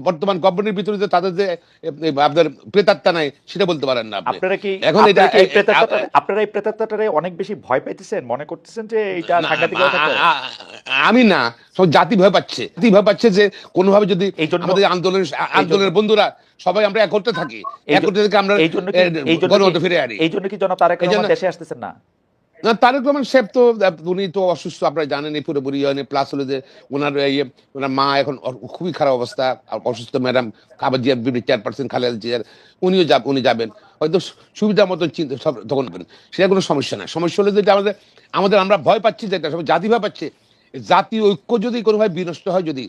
বর্তমান গভর্নমেন্টের ভিতরে যে তাদের যে আপনার প্রেতাত্মা নাই সেটা বলতে পারেন না আপনারা কি এখন এটা আপনারা এই এ- আপনারা এই প্রেতাত্মাটারে অনেক বেশি ভয় পাইতেছেন মনে করতেছেন যে এটা সাংঘাতিক আমি না সব জাতি ভয় পাচ্ছে। জাতি ভয় পাচ্ছে যে কোনোভাবে যদি এই জন্য- আমাদের আন্দোলনের আন্দোলনের বন্ধুরা সবাই আমরা এক করতে থাকি এক করতে থেকে আমরা এই জন্য কি এই জন্য কি- ফিরে আনি। এই জন্য কি জনাব তারেক দেশে আসতেছেন না? না, তারেক রহমান সাহেব তো উনি তো অসুস্থ, আপনারা জানেন পুরোপুরি হয়নি। প্লাস হলো যে ওনার ইয়ে ওনার মা এখন খুবই খারাপ অবস্থা। অসুস্থ ম্যাডাম খাবার জিয়া বিভিন্ন চেয়ারপারসন খালেদা জিয়ার, উনিও যাব উনি যাবেন। হয়তো সুবিধা মতো চিন্তা, সব তখন সেটা কোনো সমস্যা না সমস্যা হলে যেটা আমাদের আমাদের আমরা ভয় পাচ্ছি যেটা সব জাতি ভয় পাচ্ছে। জাতীয় ঐক্য যদি কোনোভাবে বিনষ্ট হয় যদি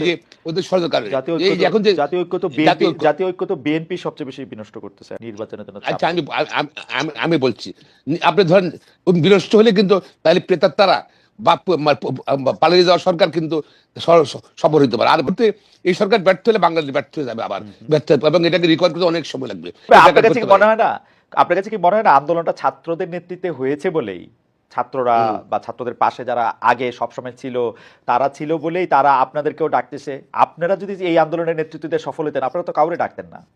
যে ওদের সরকার এখন যে জাতীয় ঐক্য তো জাতীয় ঐক্য- তো বিএনপি সবচেয়ে বেশি বিনষ্ট করতেছে নির্বাচনের জন্য আচ্ছা আমি আমি- বলছি আপনি ধরেন বিনষ্ট হলে কিন্তু তাহলে প্রেতাত্মারা বা প- মা- প- বা পালিয়ে যাওয়া সরকার কিন্তু সফল হইতে পারে আর বলতে এই সরকার ব্যর্থ হলে বাংলাদেশ ব্যর্থ হয়ে যাবে আবার। ব্যর্থ এবং এটাকে রিকভার করতে অনেক সময় লাগবে। আপনার কাছে কি মনে হয় না? আপনার কাছে কি মনে হয় না আন্দোলনটা ছাত্রদের নেতৃত্বে হয়েছে বলেই? ছাত্ররা বা ছাত্রদের পাশে যারা আগে সবসময় ছিল তারা ছিল বলেই তারা আপনাদেরকেও ডাকতেছে। আপনারা যদি এই আন্দোলনের নেতৃত্ব সফল হতেন আপনারা তো কাউরে ডাকতেন না।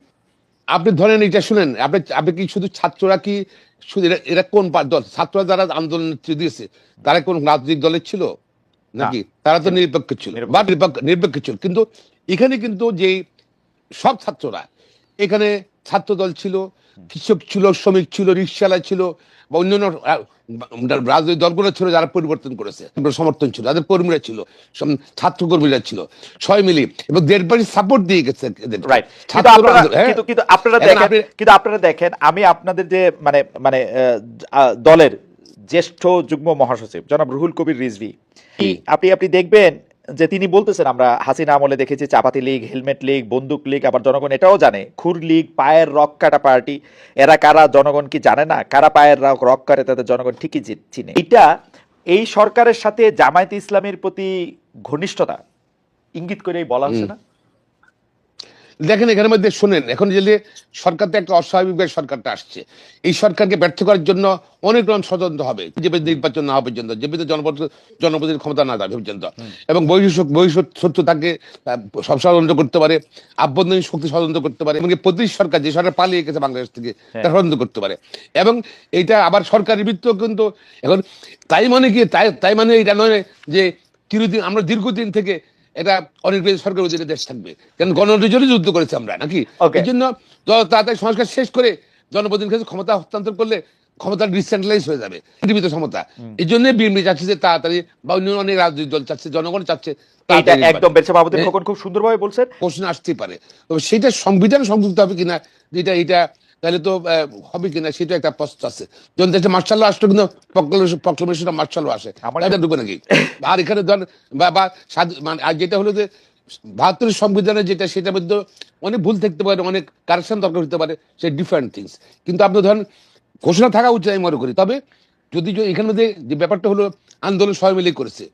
আপনি ধরেন এটা শুনেন আপনি আপনি কি শুধু ছাত্ররা কি শুধু এরা- কোন দল ছাত্ররা যারা আন্দোলন নেতৃত্ব দিয়েছে তারা কোন রাজনৈতিক দলের ছিল নাকি? তারা তো নিরপেক্ষ ছিল বা নিরপেক্ষ নিরপেক্ষ ছিল। কিন্তু এখানে কিন্তু যে সব ছাত্ররা এখানে ছাত্র দল ছিল কৃষক ছিল শ্রমিক ছিল রিক্সাওয়ালা ছিল বা অন্যান্য রাজনৈতিক দলগুলো ছিল যারা পরিবর্তন করেছে সমর্থন ছিল তাদের কর্মীরা ছিল ছাত্র কর্মীরা ছিল সবাই মিলে এবং দেড়বাড়ি সাপোর্ট দিয়ে গেছে কিন্তু আপনারা হ্যাঁ। কিন্তু আপনারা দেখেন কিন্তু আপনারা দেখেন আমি আপনাদের যে মানে মানে দলের জ্যেষ্ঠ যুগ্ম মহাসচিব জনাব রুহুল কবির রিজভি আপনি আপনি দেখবেন যে তিনি বলতেছেন আমরা হাসিনা আমলে দেখেছি চাপাতি লীগ হেলমেট লীগ বন্দুক লীগ আবার জনগণ এটাও জানে খুর লীগ পায়ের রক কাটা পার্টি এরা কারা জনগণ কি জানে না? কারা পায়ের রক রক কাটে তাদের জনগণ ঠিকই চিনে। এটা এই সরকারের সাথে জামায়াতে ইসলামের প্রতি ঘনিষ্ঠতা ইঙ্গিত করেই বলা হচ্ছে না? দেখেন এখানের মধ্যে শোনেন এখন যে সরকার তো একটা অস্বাভাবিক সরকারটা আসছে এই সরকারকে ব্যর্থ করার জন্য অনেক রকম ষড়যন্ত্র হবে যে নির্বাচন না হওয়া পর্যন্ত যে পর্যন্ত জনপদের ক্ষমতা না যাবে পর্যন্ত। এবং বহিঃ- বহিঃশত্রু তাকে সব ষড়যন্ত্র করতে পারে আভ্যন্তরীণ শক্তি ষড়যন্ত্র করতে পারে এবং প্রতি সরকার যে সরকার পালিয়ে গেছে বাংলাদেশ থেকে তারা ষড়যন্ত্র করতে পারে। এবং এইটা আবার সরকারের বৃত্ত কিন্তু এখন তাই মানে কি তাই তাই মানে এটা নয় যে চিরদিন আমরা দীর্ঘদিন থেকে এটা অনেক সরকার অধীনে দেশ থাকবে। কারণ গণতন্ত্রের জন্য যুদ্ধ করেছি আমরা নাকি? এই জন্য তাড়াতাড়ি সংস্কার শেষ করে জনপ্রতিনিধির কাছে ক্ষমতা হস্তান্তর করলে ক্ষমতা ডিসেন্ট্রালাইজ হয়ে যাবে সীমিত। ক্ষমতা এই জন্য বিএনপি চাচ্ছে যে তাড়াতাড়ি বা অন্য অনেক রাজনৈতিক দল চাচ্ছে জনগণ চাচ্ছে একদম খুব সুন্দরভাবে বলছেন। প্রশ্ন আসতেই পারে। তবে সেটা সংবিধান সংযুক্ত হবে কিনা যেটা এটা তাহলে তো হবে কিনা সেটা একটা প্রশ্ন আছে। যখন দেশে মার্শাল আসলো কিন্তু প্রক্লেমেশন মার্শাল আসে। আমার ঢুকে নাকি? আর এখানে ধর বা মানে আর যেটা হলো যে বাহাত্তরের সংবিধানে যেটা সেটার মধ্যে অনেক ভুল থাকতে পারে অনেক কারেকশন দরকার হতে পারে সে ডিফারেন্ট থিংস কিন্তু আপনি ধরেন ঘোষণা থাকা উচিত আমি মনে করি। তবে যদি এখানে মধ্যে যে ব্যাপারটা হলো আন্দোলন সবাই মিলে করেছে